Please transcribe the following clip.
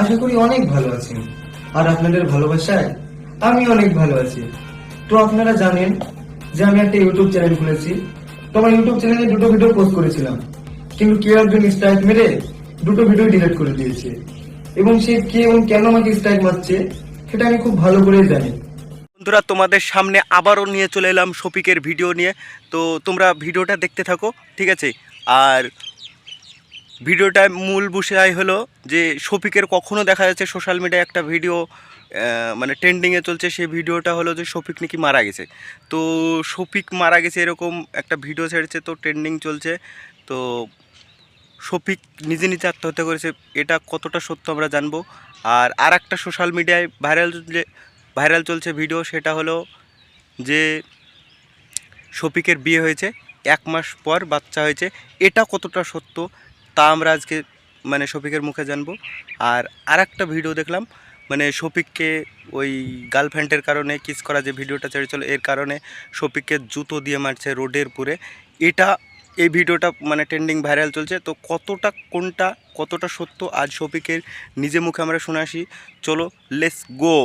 আশা করি অনেক ভালো আছেন আর আপনাদের ভালোবাসায় আমি অনেক ভালো আছি। তো আপনারা জানেন যে আমি একটা ইউটিউব চ্যানেল খুলেছি। তো আমার ইউটিউব চ্যানেলে দুটো ভিডিও পোস্ট করেছিলাম। কিন্তু কেউ একজন স্ট্রাইক মেরে দুটো ভিডিও ডিলিট করে দিয়েছে। এবং সে কে এবং কেন আমাকে স্ট্রাইক মারছে, সেটা আমি খুব ভালো করেই জানি। বন্ধুরা, তোমাদের সামনে আবারও নিয়ে চলে এলাম শফিকের ভিডিও নিয়ে। তো তোমরা ভিডিওটা দেখতে থাকো, ঠিক আছে? আর ভিডিওটার মূল বিষয় হলো যে শফিকের কখনো দেখা যাচ্ছে সোশ্যাল মিডিয়ায় একটা ভিডিও মানে ট্রেন্ডিংয়ে চলছে, সেই ভিডিওটা হলো যে শফিক নাকি মারা গেছে। তো শফিক মারা গেছে এরকম একটা ভিডিও ছেড়েছে, তো ট্রেন্ডিং চলছে। তো শফিক নিজে নিজে আত্মহত্যা করেছে, এটা কতটা সত্য আমরা জানব। আর আর একটা সোশ্যাল মিডিয়ায় ভাইরাল যে ভাইরাল চলছে ভিডিও, সেটা হলো যে শফিকের বিয়ে হয়েছে, এক মাস পর বাচ্চা হয়েছে। এটা কতটা সত্য? তা আমরা আজকে মানে শফিকের মুখে জানব। আর আর একটা ভিডিও দেখলাম মানে শফিককে ওই গার্লফ্রেন্ডের কারণে কিস করা যে ভিডিওটা ছেড়েছিল, এর কারণে শফিককে জুতো দিয়ে মারছে রোডের পুরে। এটা, এই ভিডিওটা মানে ট্রেন্ডিং ভাইরাল চলছে। তো কতটা, কোনটা, কতটা সত্য, আজ শফিকের নিজে মুখে আমরা শুনে আসি। চলো লেটস গো